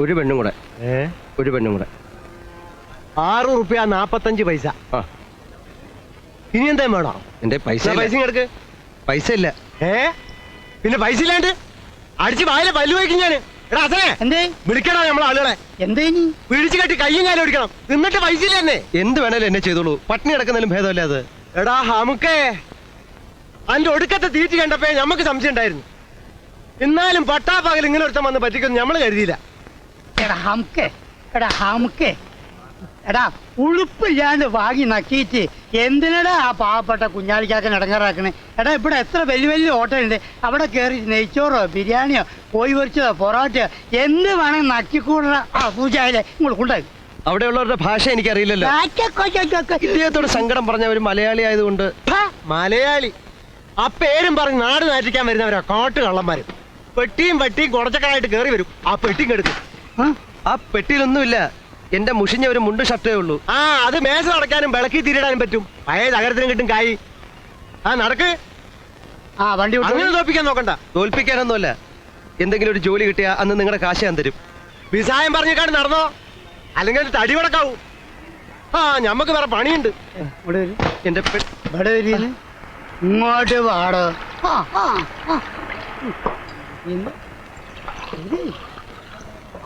ഒരു പെണ്ണും കൂടെ. ഏ? ഒരു പെണ്ണും കൂടെ. ആറ് റുപ്യ നാപ്പത്തഞ്ച് പൈസ. ആ. ഇനി എന്താ വേണോ? എന്റെ പൈസ എന്നാ ഇല്ല. പൈസ കിടക്ക് പൈസ ഇല്ല. ഏ? പിന്നെ പൈസ ഇല്ലാണ്ട്? അടിച്ച് വായിലെ പല്ലു വയ്ക്കും ഞാൻ എടാ അസേ എന്തേ? വിളിക്കടാ നമ്മളെ ആളുകളെ. എന്തേ നീ പിടിച്ചു കെട്ടി കയ്യും കാലും ഓടിക്കണം നിന്നിട്ട് പൈസ ഇല്ല എന്നെ. എന്ത് വേണേലും എന്നെ ചെയ്തോളൂ. പട്ടിണി കിടക്കുന്നതിലും ഭേദമല്ല അത്? എടാ ഹമുക്കേ. അതിന്റെ ഒടുക്കത്തെ തീറ്റ് കണ്ടപ്പോ നമുക്ക് സംശയം ഉണ്ടായിരുന്നു. എന്നാലും പട്ടാപ്പകൽ ഇങ്ങനെ ഒരുത്തം വന്ന് പറ്റിക്കൊന്നും നമ്മൾ കരുതിയില്ല. എടാ ഹംക്കെ. എടാ ഹംക്കെ. എടാ ഉളുപ്പില്ലാണ്ട് വാങ്ങി നക്കിയിട്ട് എന്തിനടാ ആ പാവപ്പെട്ട കുഞ്ഞാലിക്കാക്കൻ ഇടങ്ങാറാക്കണേ? എടാ ഇവിടെ എത്ര വലിയ വലിയ ഹോട്ടലുണ്ട്. അവിടെ കയറി നെയ്ച്ചോറോ ബിരിയാണിയോ കോഴി പൊരിച്ചതോ പൊറോട്ടയോ എന്ത് വേണമെങ്കിൽ നക്കിക്കൂടാ ആ പൂജായിലെ ഇങ്ങോട്ട് കൊണ്ടായി അവിടെയുള്ളവരുടെ ഭാഷ എനിക്കറിയില്ലല്ലോ. ഇദ്ദേഹത്തോട് സങ്കടം പറഞ്ഞ ഒരു മലയാളി ആയതുകൊണ്ട്. മലയാളി. ആ പേരും പറഞ്ഞ് നാട് നാറ്റിക്കാൻ വരുന്നവരാ കാട്ടുകള്ളന്മാര്. പെട്ടിയും പെട്ടിയും കുറച്ചക്കാരായിട്ട് കയറി വരും. ആ പെട്ടിയും കെടുക്കും. ആ പെട്ടിയിലൊന്നുമില്ല. എന്റെ മുഷിഞ്ഞ ഒരു മുണ്ട് ഷർട്ടേ ഉള്ളൂ. ആ അത് മേശ നടക്കാനും വിളക്കി തിരിടാനും പറ്റും. പഴയ തകരത്തിനും കിട്ടും കായി. ആ നടക്ക്. ആ വണ്ടി വിട്ടു. അങ്ങനെ തോപ്പിക്കാൻ നോക്കണ്ട. തോൽപ്പിക്കാനൊന്നുമല്ല. എന്തെങ്കിലും ഒരു ജോലി കിട്ടിയാ അന്ന് നിങ്ങളുടെ കാശ് ഞാൻ തരും. വിസായം പറഞ്ഞേക്കാണ്ട് നടന്നോ? അല്ലെങ്കിൽ തടി വടക്കാവൂ ആ ഞമ്മക്ക് വേറെ പണിയുണ്ട്. ഇവിടെ വരൂ. എന്റെ പെ- ഇവിടെ ഇങ്ങോട്ട് പാടോ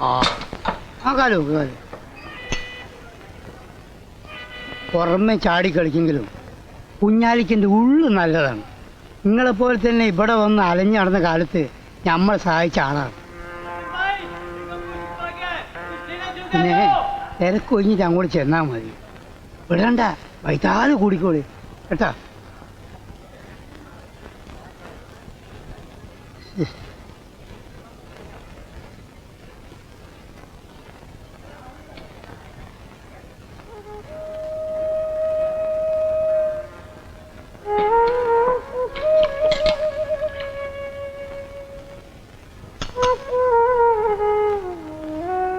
ആ, കാലോ കാലോ. പുറമെ ചാടി കളിക്കെങ്കിലും കുഞ്ഞാലിക്കിന്റെ ഉള്ളു നല്ലതാണ്. നിങ്ങളെ നിങ്ങളെപ്പോലെ തന്നെ ഇവിടെ വന്ന് അലഞ്ഞു നടന്ന കാലത്ത് നമ്മൾ സഹായിച്ച ആളാണ്. പിന്നെ തിരക്കൊഴിഞ്ഞിട്ട് അങ്ങോട്ട് ചെന്നാൽ മതി. വിടണ്ട വൈകാതെ കൂടിക്കോളി. കേട്ടാ?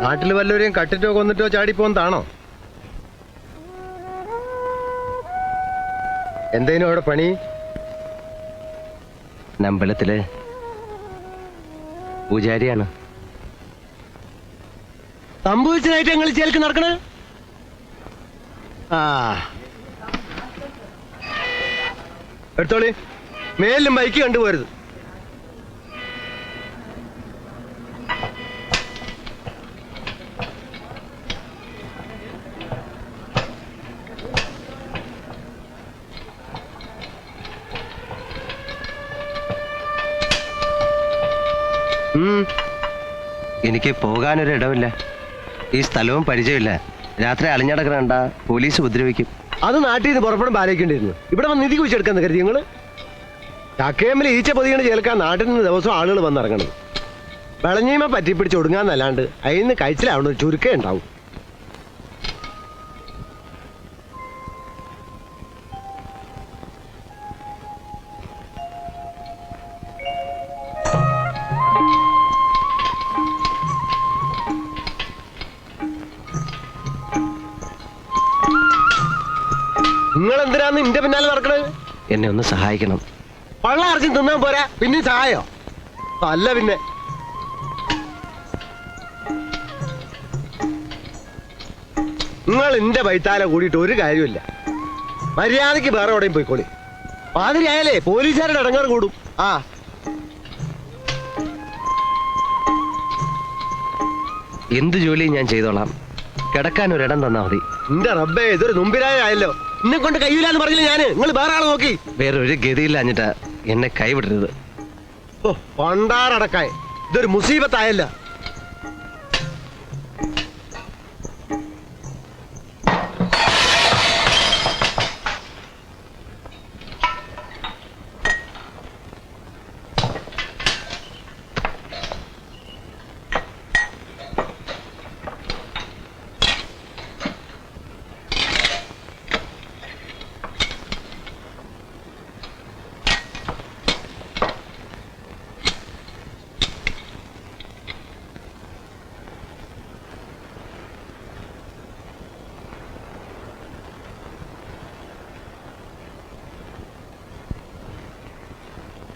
നാട്ടിൽ വല്ലവരെയും കട്ടിട്ടോ കൊന്നിട്ടോ ചാടിപ്പോന്നതാണോ? എന്തേനും അവിടെ പണി? നമ്പലത്തിൽ പൂജാരിയാണ്. സംഭവിച്ചതായിട്ട് ഞങ്ങൾ ചേൽക്ക് നടക്കണേ? ആ. എടുത്തോളി. മേലിലും ബൈക്ക് കണ്ടുപോരുത്. എനിക്ക് പോകാനൊരു ഇടമില്ല ഈ സ്ഥലവും പരിചയമില്ല രാത്രി അളിഞ്ഞടക്കണണ്ട പോലീസ് ഉപദ്രവിക്കും. അത് നാട്ടിൽ നിന്ന് പുറപ്പെടും ബാലിക്കേണ്ടിയിരുന്നു ഇവിടെ വന്ന് നിധി കുഴിച്ചെടുക്കാൻ കരുതി നിങ്ങൾ? ചക്കയമ്മിൽ ഈച്ച പൊതിയാണ് ചേർക്കാൻ നാട്ടിൽ നിന്ന് ദിവസം ആളുകൾ വന്നിറങ്ങണത്. വിളഞ്ഞീമ പറ്റിപ്പിടിച്ച് ഒടുങ്ങാന്നല്ലാണ്ട് അതിൽ നിന്ന് കഴിച്ചിലാവണ ചുരുക്കേ ഉണ്ടാവും. നിങ്ങൾ എന്തിനാന്ന് ഇന്റെ പിന്നാലെ നടക്കണത് എന്നെ ഒന്ന് സഹായിക്കണം. പള്ള അർജുൻ തിന്നാൻ പോരാ പിന്നെ സഹായോ അല്ല പിന്നെ. നിങ്ങൾ എന്റെ വൈത്താല കൂടിയിട്ട് ഒരു കാര്യമില്ല മര്യാദയ്ക്ക് വേറെ എവിടെയും പോയിക്കോളി. മാതിരി ആയാലേ പോലീസുകാരുടെ ഇടങ്ങാറ് കൂടും. ആ. എന്ത് ജോലിയും ഞാൻ ചെയ്തോളാം. കിടക്കാൻ ഒരിടം തന്നാ മതി. എന്റെ റബ്ബേ ഇതൊരു നുമ്പിരായ ആയല്ലോ. എന്നെ കൊണ്ട് എന്ന് പറഞ്ഞില്ല ഞാൻ? നിങ്ങൾ വേറെ ആളെ നോക്കി. വേറൊരു ഗതിയില്ലാഞ്ഞിട്ടാ എന്നെ കൈവിടരുത്. ഓ പണ്ടാറടക്കായ. ഇതൊരു മുസീബത്തായല്ല.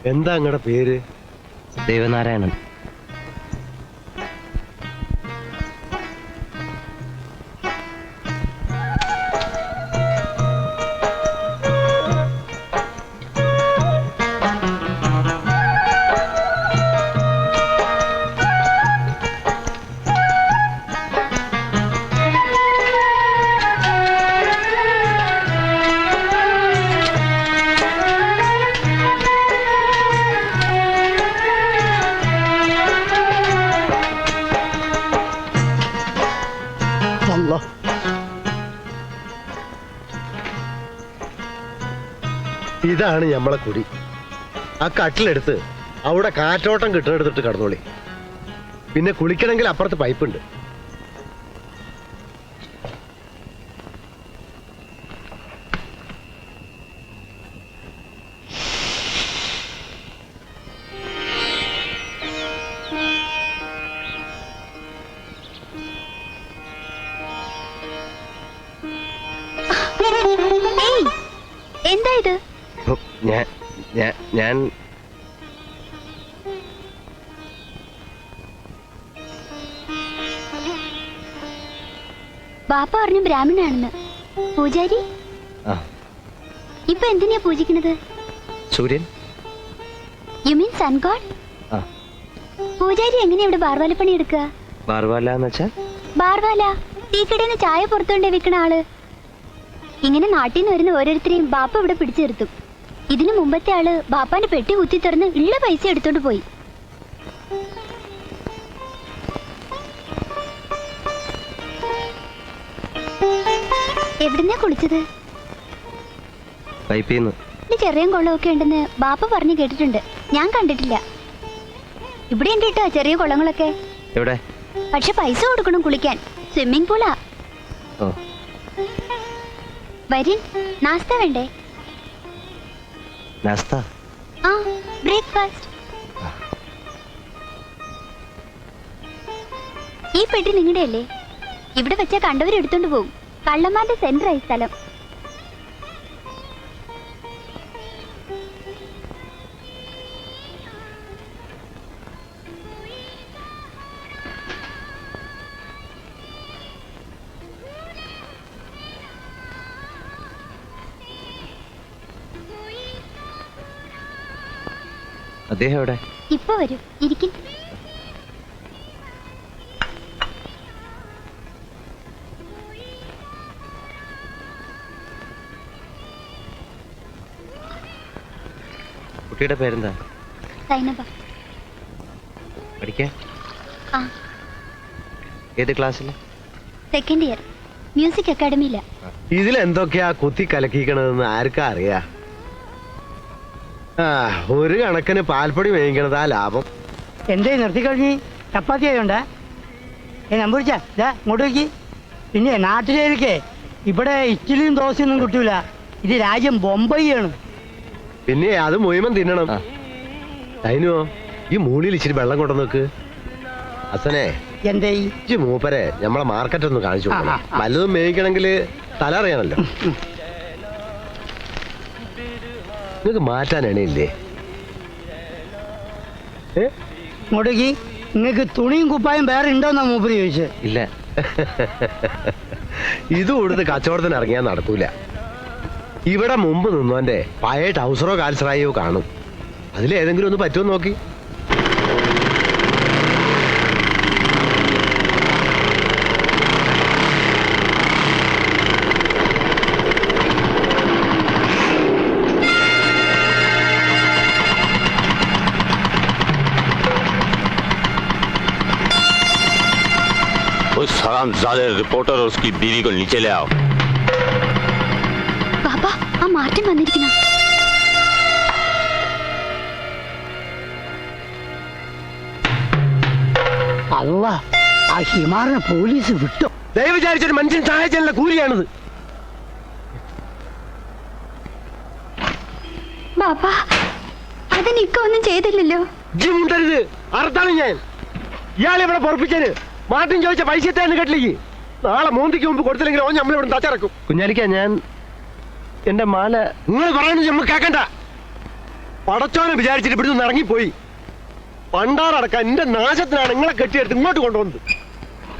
എന്താ നിങ്ങളുടെ പേര്? ദേവനാരായണൻ. ഇതാണ് ഞമ്മളെ കുടി. ആ കട്ടിലെടുത്ത് അവിടെ കാറ്റോട്ടം കിട്ടുന്നെടുത്തിട്ട് കടന്നോളി. പിന്നെ കുളിക്കണമെങ്കിൽ അപ്പുറത്ത് പൈപ്പുണ്ട്. ബാപ്പ പറഞ്ഞു ബ്രാഹ്മണനാണെന്ന് പൂജാരി? ഇപ്പൊ എന്തിനാ പൂജിക്കുന്നത്? സൂര്യൻ? യു മീൻ സൺ ഗോഡ് പൂജാരി എങ്ങനെയാ ഇവിടെ ബാർവാല പണി എടുക്കുക? ബാർവാല എന്ന് വെച്ചാൽ ബാർവാല. തീക്കടയിൽ ചായ പുറത്തുകൊണ്ടേ വിൽക്കണ ആൾ. ഇങ്ങനെ നാട്ടിൽ നിന്ന് വരുന്ന ഓരോരുത്തരെയും ബാപ്പ ഇവിടെ പിടിച്ചു നിർത്തും. ഇതിനു മുമ്പത്തെ ആൾ ബാപ്പാന്റെ പെട്ടി കുത്തി തുറന്ന് ഉള്ള പൈസ എടുത്തോണ്ട് പോയി. എവിടുന്നാ കുളിച്ചത്? ചെറിയ കുളമൊക്കെ ഉണ്ടെന്ന് ബാപ്പ പറഞ്ഞു കേട്ടിട്ടുണ്ട്. ഞാൻ കണ്ടിട്ടില്ല. ഇവിടെ ഉണ്ട് കേട്ടോ ചെറിയ കുളങ്ങളൊക്കെ എവിടെ? പക്ഷെ പൈസ കൊടുക്കണം കുളിക്കാൻ. സ്വിമ്മിംഗ് പൂളാ ഓ. വരിൻ നാസ്ത വേണ്ടേ? നാസ്ത? ആ ബ്രേക്ക്ഫാസ്റ്റ്. ഈ പെട്ടി നിങ്ങളുടെ അല്ലേ ഇവിടെ വെച്ചാ കണ്ടവർ എടുത്തോണ്ട് പോകും കള്ളന്മാരുടെ സെന്റർ ആയി സ്ഥലം. അദ്ദേഹം എവിടെ? ഇപ്പൊ വരും. ഇരിക്കും. കുട്ടിയുടെ പേരെന്താ? സൈനബ. പഠിക്കാൻ? ആ. ഏത് ക്ലാസ്സിൽ സെക്കൻഡ് ഇയർ മ്യൂസിക് അക്കാഡമിയില ഇതിലെന്തൊക്കെയാ കുത്തി കലക്കിക്കണതെന്ന് ആർക്കാ അറിയാ? ആ ഒരു കണക്കിന് പാൽപ്പൊടി മേടിക്കണതാ ലാഭം. എന്തേ നിർത്തിക്കഴിഞ്ഞ് ചപ്പാത്തി ആയോണ്ടാ? ഏ നമ്പുരിച്ചാ ഇതാ ഇങ്ങോട്ട് നോക്കി. പിന്നെ നാട്ടിലേക്ക് ഇവിടെ ഇഡ്ഡലിയും ദോശയൊന്നും കിട്ടൂല. ഇത് രാജ്യം ബൊംബൈയാണ്. പിന്നെ അത് മുഴുവൻ തിന്നണം. അതിനോ ഈ മൂളിയിൽ ഇച്ചിരി വെള്ളം കൊണ്ടു നോക്ക് അസനെ എന്തേ? ഇജ്ജ് മൂപ്പരെ നമ്മളെ മാർക്കറ്റ് ഒന്ന് കാണിച്ചു കൊടുക്കണം. വല്ലതും മേയിക്കണമെങ്കിൽ തല അറിയണല്ലോ നിങ്ങക്ക് മാറ്റാൻ എണയില്ലേ മുടുകി നിങ്ങക്ക് നിങ്ങൾക്ക് തുണിയും കുപ്പായും വേറെ ഉണ്ടോന്നാ മൂപ്പര് ചോദിച്ചത് ഇല്ല. ഇത് കൊടുത്ത് കച്ചവടത്തിന് ഇറങ്ങിയാൽ നടക്കൂല. ഇവിടെ മുമ്പ് നിന്നോന്റെ പഴയ ടൗസറോ കാൽസറായോ കാണും അതിലേതെങ്കിലും ഒന്ന് പറ്റുമോ നോക്കി उस हरामजादे रिपोर्टर और उसकी बीवी को नीचे ले आओ ബാപ്പ ആ മാറ്റം വന്നിരിക്കുന്നു. അല്ല ആ ഹിമാറിനെ പോലീസ് വിട്ടു. ദയവ് വിചാരിച്ചൊരു മനുഷ്യൻ സഹായിച്ചാലുള്ള കൂലിയാണിത്. ബാപ്പ അതിനിക്ക ഒന്നും ചെയ്തില്ലല്ലോ. ഇജ്ജ് മുണ്ടരുത്. അറുത്താണ് ഞാൻ. ഇയാളെ ഇവിടെ പൊറപ്പിച്ചേന്. മാർട്ടിൻ ചോദിച്ച പൈസ എത്താന്ന് കേട്ടില്ലേ നാളെ മൂന്നിക്ക് മുമ്പ് കൊടുത്തില്ലെങ്കിൽ ഓൻ നമ്മളിവിടെ തച്ചറക്കും. കുഞ്ഞാലിക്ക ഞാൻ എന്റെ മാല നിങ്ങൾ പറയുന്നത് നമ്മൾ കേക്കണ്ട. പടച്ചോനെ വിചാരിച്ചിട്ട് ഇവിടുന്ന് ഇറങ്ങിപ്പോയി. പണ്ടാറടക്കാൻ എന്റെ നാശത്തിനാണ് നിങ്ങളെ കെട്ടിയെടുത്ത് ഇങ്ങോട്ട് കൊണ്ടുവന്നത്.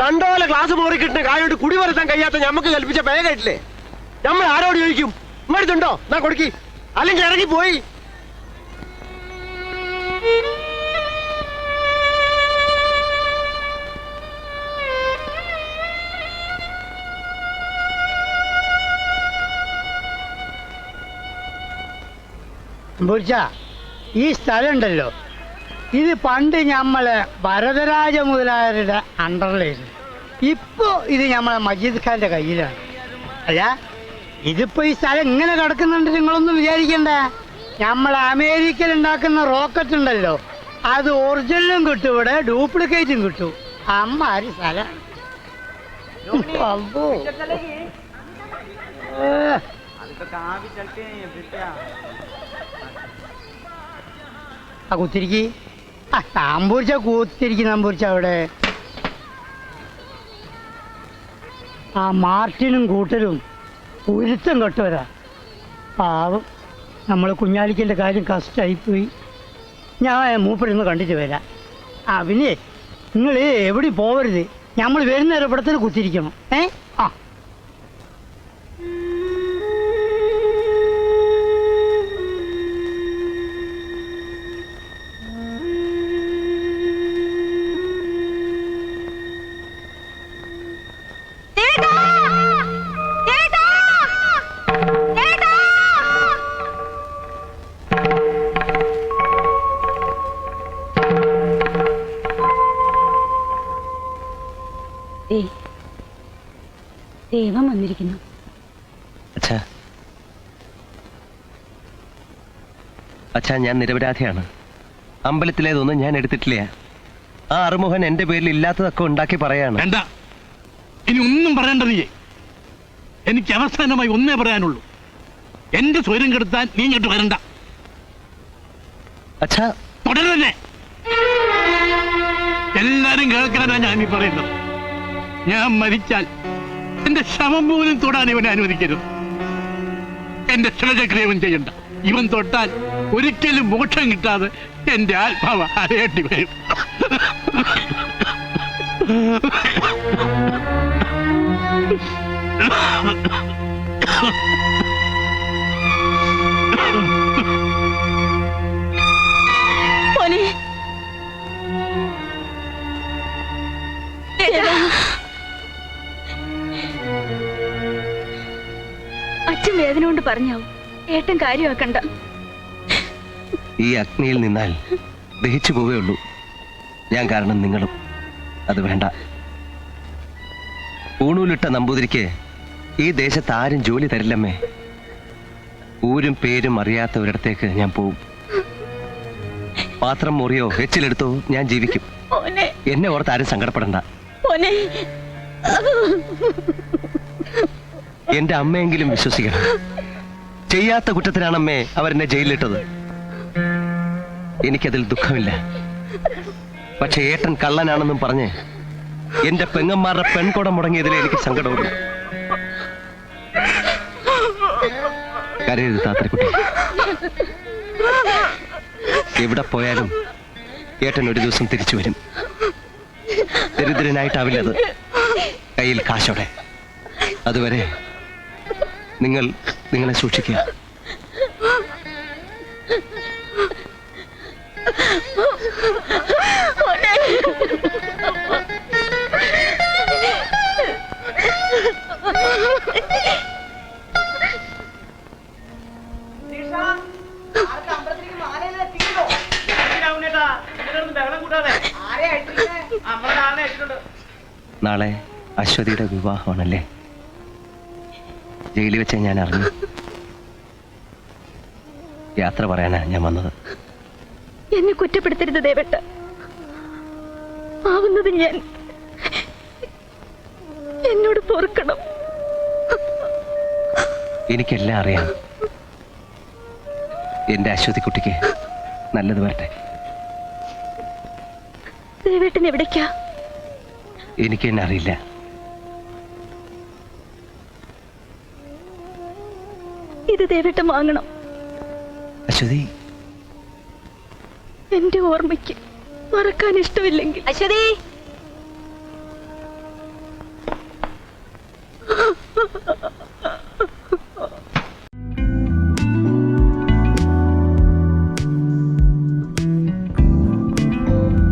രണ്ടോലെ ക്ലാസ് മോറി കിട്ടുന്ന കായോട്ട് കുടി വരുത്താൻ കഴിയാത്ത ഞമ്മക്ക് കൽപ്പിച്ച പേകായിട്ടില്ലേ നമ്മൾ ആരോട് ചോദിക്കും? ഇങ്ങോട്ടുണ്ടോ എന്നാ കൊടുക്കി. അല്ലെങ്കിൽ ഇറങ്ങിപ്പോയി. നമ്പൂരിച്ച ഈ സ്ഥലം ഉണ്ടല്ലോ ഇത് പണ്ട് ഞമ്മളെ ഭരതരാജ മുതലായവരുടെ അണ്ടറിലായിരുന്നു. ഇപ്പോൾ ഇത് ഞമ്മളെ മജീദ് ഖാന്റെ കയ്യിലാണ്. അല്ല ഇതിപ്പോ ഈ സ്ഥലം ഇങ്ങനെ കിടക്കുന്നുണ്ട് നിങ്ങളൊന്നും വിചാരിക്കണ്ട? നമ്മൾ അമേരിക്കയിൽ ഉണ്ടാക്കുന്ന റോക്കറ്റ് ഉണ്ടല്ലോ. അത് ഒറിജിനലും കിട്ടും ഇവിടെ ഡ്യൂപ്ലിക്കേറ്റും കിട്ടും. അമ്മാരി സ്ഥലം. അമ്പോ. ഏ. ആ കുത്തിരിക്കി. ആ നമ്പൂരിച്ച കുത്തിരിക്കും നമ്പൂരിച്ച അവിടെ. ആ മാർട്ടിനും കൂട്ടരും ഉരുത്തം കെട്ടവരാ. പാവം. നമ്മൾ കുഞ്ഞാലിക്കന്റെ കാര്യം കഷ്ടമായിപ്പോയി ഞാൻ മൂപ്പരൊന്ന് കണ്ടിട്ട് വരാം. ആ പിന്നെ നിങ്ങൾ എവിടെ പോവരുത്. നമ്മൾ വരുന്നേരം ഇവിടെ തന്നെ കുത്തിരിക്കണം. ഏ? ദൈവം വന്നിരിക്കുന്നു. അച്ഛാ. അച്ഛാ ഞാൻ നിരപരാധിയാണ്. അമ്പലത്തിലേതൊന്നും ഞാൻ എടുത്തിട്ടില്ല. ആ അറുമുഖൻ എന്റെ പേരിൽ ഇല്ലാത്തതൊക്കെ ഉണ്ടാക്കി പറയാണ്. വേണ്ട. ഇനി ഒന്നും പറയണ്ട നീ എനിക്ക് അവസാനമായി ഒന്നേ പറയാനുള്ളൂ. എന്റെ സ്വരം കെടുത്താൻ നീ ഇങ്ങോട്ട് വരണ്ട. അച്ഛാ. തുടരല്ലേ? എല്ലാരും കേൾക്കാനാ ഞാൻ ഈ പറയുന്നത്. ഞാൻ മരിച്ചാൽ എന്റെ ശവം പോലും തൊടാൻ ഇവനെ അനുവദിക്കരുത്. എന്റെ ശവചക്രിയവൻ ചെയ്യണ്ട. ഇവൻ തൊട്ടാൽ ഒരിക്കലും മോക്ഷം കിട്ടാതെ എന്റെ ആത്മാവ് അരയേണ്ടി വരും. മോനെ അച്ഛൻ വേദന കൊണ്ട് പറഞ്ഞാവും ഏട്ടൻ കാര്യമാക്കണ്ട. ഈ അഗ്നിയിൽ നിന്നാൽ ദഹിച്ചു പോവേ ഉള്ളൂ ഞാൻ കാരണം നിങ്ങളും. അത് വേണ്ട. ഊണൂലിട്ട നമ്പൂതിരിക്ക് ഈ ദേശത്ത് ആരും ജോലി തരില്ലമ്മേ. ഊരും പേരും അറിയാത്ത ഒരിടത്തേക്ക് ഞാൻ പോവും. പാത്രം മുറിയോ എച്ചിലെടുത്തോ ഞാൻ ജീവിക്കും. എന്നെ ഓർത്ത് ആരും സങ്കടപ്പെടണ്ട. എന്റെ അമ്മയെങ്കിലും വിശ്വസിക്കണം. ചെയ്യാത്ത കുറ്റത്തിനാണ് കുറ്റത്തിനാണമ്മേ അവരെന്നെ ജയിലിലിട്ടത്. എനിക്കതിൽ ദുഃഖമില്ല. പക്ഷെ ഏട്ടൻ കള്ളനാണെന്നും പറഞ്ഞ് എന്റെ പെങ്ങന്മാരുടെ പെൺകുടം മുടങ്ങിയതിൽ എനിക്ക് സങ്കടമുണ്ട് കരയരുത് താത്തരക്കുട്ടി. എവിടെ പോയാലും ഏട്ടൻ ഒരു ദിവസം തിരിച്ചു വരും. ദരിദ്രനായിട്ടാവില്ലത്. കയ്യിൽ കാശോടെ. അതുവരെ നിങ്ങൾ നിങ്ങളെ സൂക്ഷിക്കുക. നാളെ അശ്വതിയുടെ വിവാഹമാണല്ലേ? ജയിലിൽ വെച്ച് ഞാൻ അറിഞ്ഞു. യാത്ര പറയാനാ ഞാൻ വന്നത്. എന്നെ കുറ്റപ്പെടുത്തരുത് ദേവട്ട. ആവുന്നത് ഞാൻ. എന്നോട് പൊറുക്കണം. എനിക്കെല്ലാം അറിയാം. എന്റെ അശ്വതിക്കുട്ടിക്ക് നല്ലത് വരട്ടെ. ദേവേട്ടൻ എവിടേക്കാ? എനിക്ക് തന്നെ അറിയില്ല. ഇത് ദേവേട്ടൻ വാങ്ങണം. അശ്വതി. എന്റെ ഓർമ്മയ്ക്ക് മറക്കാൻ ഇഷ്ടമില്ലെങ്കിൽ. അശ്വതി.